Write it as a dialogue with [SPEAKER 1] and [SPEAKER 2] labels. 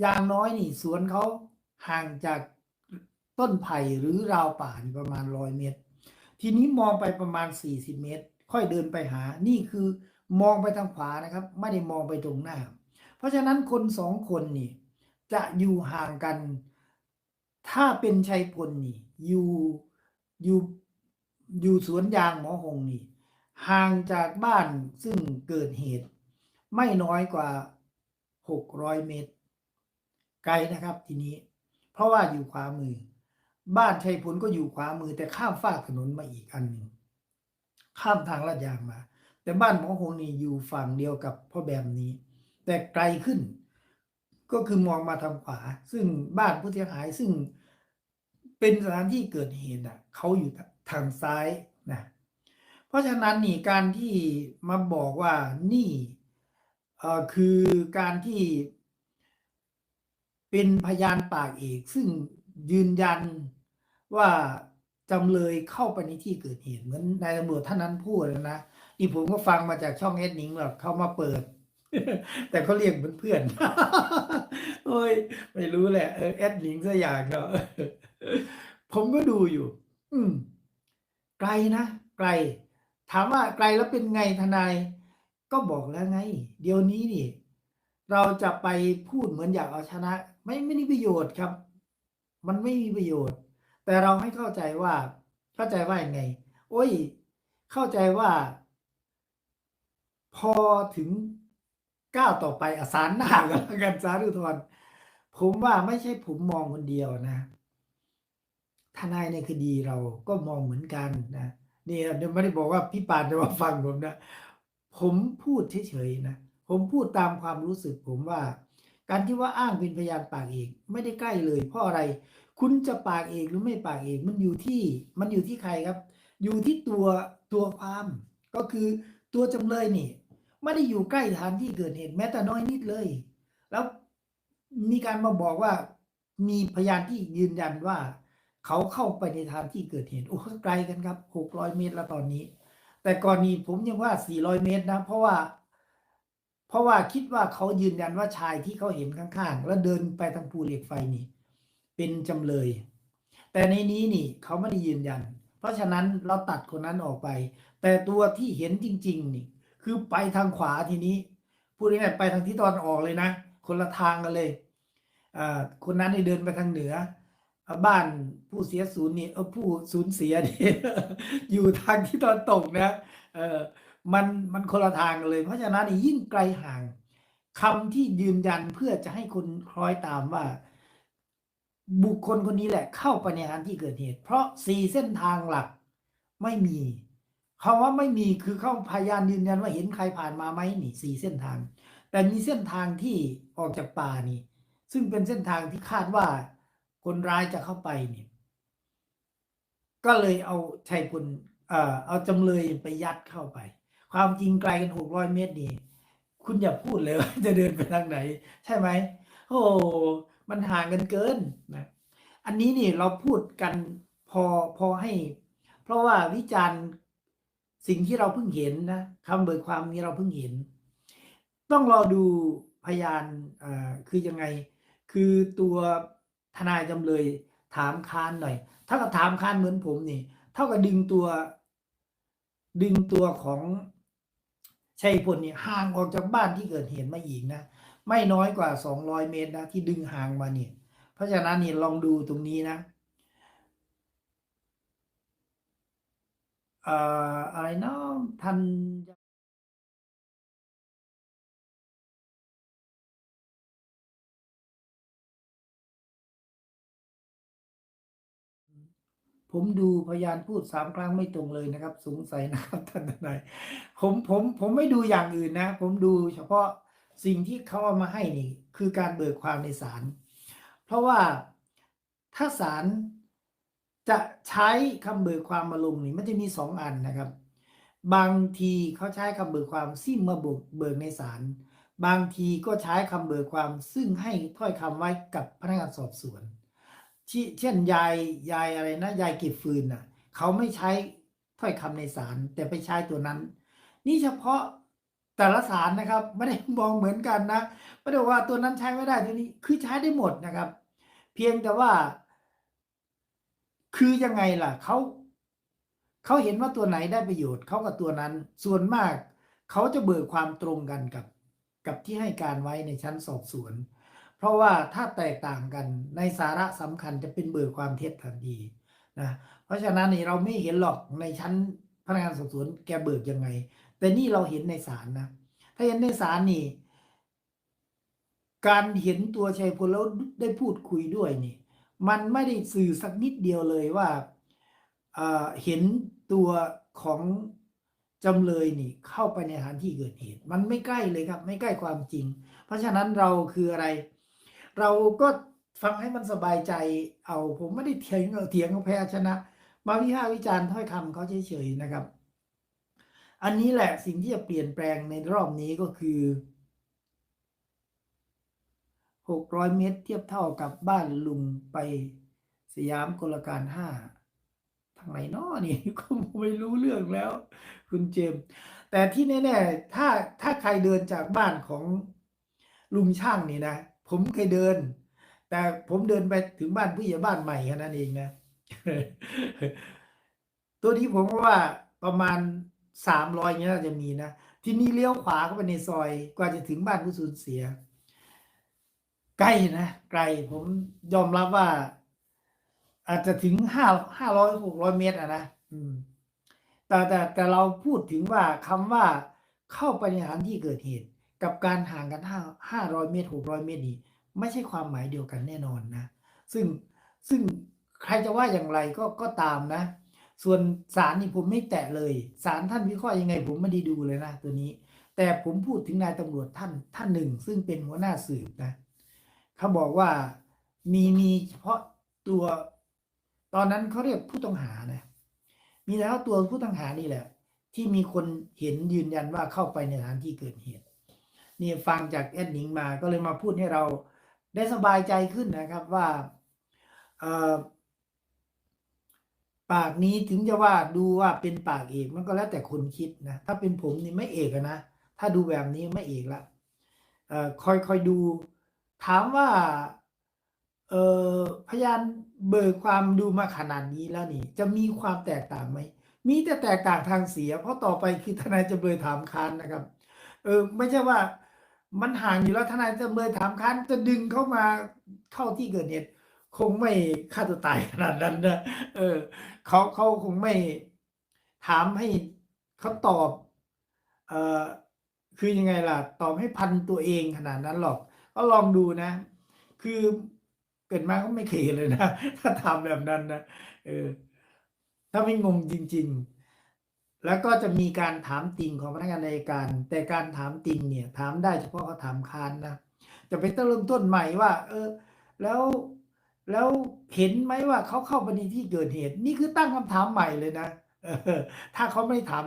[SPEAKER 1] อย่างน้อยนี่สวนเขาห่างจากต้นไผ่หรือราวป่านประมาณร้อยเมตร ทีนี้มองไปประมาณ 40 เมตร ค่อยเดินไปหา นี่คือมองไปทางขวานะครับ ไม่ได้มองไปตรงหน้า เพราะฉะนั้นคนสองคนนี่จะอยู่ห่างกัน ถ้าเป็นชัยพลนี่ อยู่อยู่อยู่สวนยางหมอหงนี่ห่างจากบ้านซึ่งเกิดเหตุ ไม่น้อยกว่า 600 เมตร ไกลนะครับทีนี้ เพราะว่าอยู่ขวามือ บ้านชัยพลก็อยู่ขวามือ แต่ข้ามฟากถนนมาอีกอันหนึ่งข้ามทางลาดยางมา แต่บ้านหมอหงนี่อยู่ฝั่งเดียวกับพ่อแบมนี้ แต่ไกลขึ้น ก็คือมองมาทางขวา ซึ่งบ้านผู้เสียหายซึ่งเป็นสถานที่เกิดเหตุอะเขาอยู่ทางซ้ายนะเพราะฉะนั้นนี่การที่มาบอกว่านี่เอ่อคือการที่ เป็นพยานปากเอกซึ่งยืนยันว่าจำเลยเข้าไปในที่เกิดเหตุเหมือนนายตำรวจท่านนั้นพูดนะนะนี่ผมก็ฟังมาจากช่องเอสนิงแบบเขามาเปิด แต่เขาเรียกเหมือนเพื่อนโอ้ยไม่รู้แหละเออแอดหนิงสักอย่างเนาะผมก็ดูอยู่ อืม ไกลนะไกล ถามว่าไกลแล้วเป็นไงทนาย ก็บอกแล้วไง เดี๋ยวนี้นี่ เราจะไปพูดเหมือนอยากเอาชนะ ไม่ไม่มีประโยชน์ครับ มันไม่มีประโยชน์ แต่เราให้เข้าใจว่า เข้าใจว่ายังไง โอ้ย เข้าใจว่า พอถึงก้าวต่อไปอสารหน้ากันแล้วกันสาธุทรผมว่าไม่ใช่ผมมองคนเดียวนะทนายในคดีเราก็มองเหมือนกันนะนี่เดี๋ยวไม่ได้บอกว่าพี่ปานจะมาฟังผมนะ ผมพูดเฉยๆนะ ผมพูดตามความรู้สึกผมว่า การที่ว่าอ้างเป็นพยานปากเอกไม่ได้ใกล้เลย เพราะอะไร คุณจะปากเอกหรือไม่ปากเอกมันอยู่ที่มันอยู่ที่ใครครับ อยู่ที่ตัวตัวความก็คือตัวจำเลยนี่ไม่ได้อยู่ใกล้สถานที่เกิดเหตุแม้แต่น้อยนิดเลย แล้วมีการมาบอกว่ามีพยานที่ยืนยันว่า เขาเข้าไปในทางที่เกิดเหตุโอ้ไกลกันครับ 600 เมตรแล้วตอนนี้ แต่ก่อนนี้ผมยังว่า 400 เมตรนะ เพราะว่า เพราะว่าคิดว่าเขายืนยันว่าชายที่เขาเห็นข้างๆ แล้วเดินไปทางภูเหล็กไฟนี่ เป็นจำเลย แต่ในนี้นี่เขาไม่ได้ยืนยัน เพราะฉะนั้นเราตัดคนนั้นออกไป แต่ตัวที่เห็นจริง ๆ นี่ คือไปทางขวาทีนี้พูดง่ายๆไปทางที่ตอนออกเลยนะ คนละทางกันเลยอ่าคนนั้นเดินไปทางเหนือบ้านผู้เสียศูนย์นี่เออผู้สูญเสียนี่อยู่ทางที่ตอนตกนะ เออ มันมันคนละทางกันเลย เพราะฉะนั้นยิ่งไกลห่างคำที่ยืนยันเพื่อจะให้คนคล้อยตามว่า บุคคลคนนี้แหละ เข้าไปในสถานที่เกิดเหตุ เพราะสี่เส้นทางหลักไม่มีคำว่าไม่มีคือเข้าพยานยืนยันว่าเห็นใครผ่านมาไหมนี่สี่เส้นทาง แต่มีเส้นทางที่ออกจากป่านี่ ซึ่งเป็นเส้นทางที่คาดว่าคนร้ายจะเข้าไปนี่ก็เลยเอาชัยพลเอ่อเอาจำเลยไปยัดเข้าไป ความจริงไกลกันหกร้อยเมตรนี่คุณอย่าพูดเลยว่าจะเดินไปทางไหน ใช่ไหมโอ้มันห่างกันเกินนะอันนี้นี่เราพูดกันพอพอให้ เพราะว่าวิจารณ์สิ่งที่เราเพิ่งเห็นนะคำเบิกความนี้เราเพิ่งเห็น ต้องรอดูพยานคือยังไง คือตัวทนายจำเลยถามค้านหน่อย ถ้ากับถามค้านเหมือนผมนี่ เท่ากับดึงตัว ดึงตัวของ ชัยพลนี่ยห่างออกจากบ้านที่เกิดเหตุมาอีกนะ ไม่น้อยกว่า 200 เมตรนะที่ดึงห่างมาเนี่ย เพราะฉะนั้นเนี่ยลองดูตรงนี้นะอ่ออะไรเนาะทัน ผมดูพยานพูดสามครั้งไม่ตรงเลยนะครับ สงสัยนะครับท่านทนายผมผมผมไม่ดูอย่างอื่นนะ ผมดูเฉพาะสิ่งที่เขาเอามาให้นี่คือการเบิกความในศาลเพราะว่าถ้าศาลจะใช้คำเบิกความมาลงนี่มันจะมีสองอันนะครับ บางทีเขาใช้คำเบิกความซึ่งมาบิกเบิกในศาลบางทีก็ใช้คำเบิกความซึ่งให้ถ้อยคำไว้กับพนักงานสอบสวน ที่เช่นยายยายอะไรนะยายก็บฟืนน่ะเขาไม่ใช้ถ้อยคำในศาลแต่ไปใช้ตัวนั้น นี่เฉพาะแต่ละศาลนะครับ ไม่ได้มองเหมือนกันนะไม่ได้ว่าตัวนั้นใช้ไม่ได้ตัวนี้คือใช้ได้หมดนะครับ เพียงแต่ว่า คือยังไงล่ะเขาเขาเห็นว่าตัวไหนได้ประโยชน์เขากับตัวนั้น ส่วนมาก เขาจะเบิกความตรงกันกับ กับที่ให้การไว้ในชั้นสอบสวน เพราะว่าถ้าแตกต่างกันในสาระสำคัญจะเป็นเบิกความเท็จทันทีนะเพราะฉะนั้นนี่เราไม่เห็นหรอกในชั้นพนักงานสอบสวนแกเบิกยังไง แต่นี่เราเห็นในศาลนะถ้าเห็นในศาลนี่ การเห็นตัวชัยพลแล้วได้พูดคุยด้วยนี่ มันไม่ได้สื่อสักนิดเดียวเลยว่าเเห็นตัวของจำเลยนี่เข้าไปในสถานที่เกิดเหตุ มันไม่ใกล้เลยครับ ไม่ใกล้ความจริง เพราะฉะนั้นเราคืออะไร เราก็ฟังให้มันสบายใจ เอาผมไม่ได้เถียงเถียงแพ้ชนะ มาวิพากษ์วิจารณ์ถ้อยคำเขาเฉยๆนะครับ อันนี้แหละสิ่งที่จะเปลี่ยนแปลงในรอบนี้ก็คือ600เมตรเทียบเท่ากับบ้านลุงไปสยามกลการห้าทางไหนน้อนี่ก็ไม่รู้เรื่องแล้ว คุณเจมส์แต่ที่แน่ๆถ้าถ้าใครเดินจากบ้านของลุงช่างนี่นะ ผมเคยเดิน แต่ผมเดินไปถึงบ้านผู้ใหญ่บ้านใหม่แค่นั้นเองนะ ตัวนี้ผมว่าประมาณสามร้อยเงี้ยน่าจะมีนะ ที่นี้เลี้ยวขวาเข้าไปในซอย กว่าจะถึงบ้านผู้สูญเสีย ใกล้นะไกลผมยอมรับว่า อาจจะถึงห้าห้าร้อยหกร้อยเมตรอะนะอืมแต่แต่แต่เราพูดถึงว่าคำว่าเข้าไปในสถานที่เกิดเหตุ กับการห่างกันห้าห้าร้อยเมตรหกร้อยเมตรนี่ไม่ใช่ความหมายเดียวกันแน่นอนนะ ซึ่งซึ่งใครจะว่าอย่างไรก็ก็ตามนะ ส่วนสารนี่ผมไม่แตะเลย สารท่านวิเคราะห์ยังไง ผมไม่ได้ดูเลยนะตัวนี้ แต่ผมพูดถึงนายตำรวจท่านท่านหนึ่ง ซึ่งเป็นหัวหน้าสืบนะเขาบอกว่ามีมีเฉพาะตัว ตอนนั้นเขาเรียกผู้ต้องหานะมีแล้วตัวผู้ต้องหานี่แหละ ที่มีคนเห็นยืนยันว่าเข้าไปในสถานที่เกิดเหตุ นี่ฟังจากแอดหนิงมาก็เลยมาพูดให้เราได้สบายใจขึ้นนะครับว่าปากนี้ถึงจะว่าดูว่าเป็นปากเอกมันก็แล้วแต่คนคิดนะถ้าเป็นผมนี่ไม่เอกนะถ้าดูแบบนี้ไม่เอกละค่อคอยคอยดู ถามว่าพยานเบิกความดูมาขนาดนี้แล้วนี่ จะมีความแตกต่างไหมมีแต่แตกต่างทางเสีย เพราะต่อไปคือทนายจำเลยถามค้านนะครับ เออไม่ใช่ว่า มันห่างอยู่แล้วทนายจำเลยถามค้านจะดึงเข้ามาเข้าที่เกิดเหตุคงไม่ฆ่าตัวตายขนาดนั้นนะเออเขาเขาคงไม่ถามให้เขาตอบ เอ่อคือยังไงล่ะ ตอบให้พันตัวเองขนาดนั้นหรอก ก็ลองดูนะ คือเกิดมาก็ไม่เคยเลยนะ ถ้าทำแบบนั้นนะเออ ถ้าไม่งงจริง ๆ แล้วก็จะมีการถามติงของพนักงานในการ แต่การถามติงเนี่ย ถามได้เฉพาะเขาถามค้านนะจะไปเริ่มต้นใหม่ว่า เออ แล้วแล้วเห็นไหมว่าเขาเข้าไปในที่เกิดเหตุ นี่คือตั้งคำถามใหม่เลยนะถ้าเขาไม่ถาม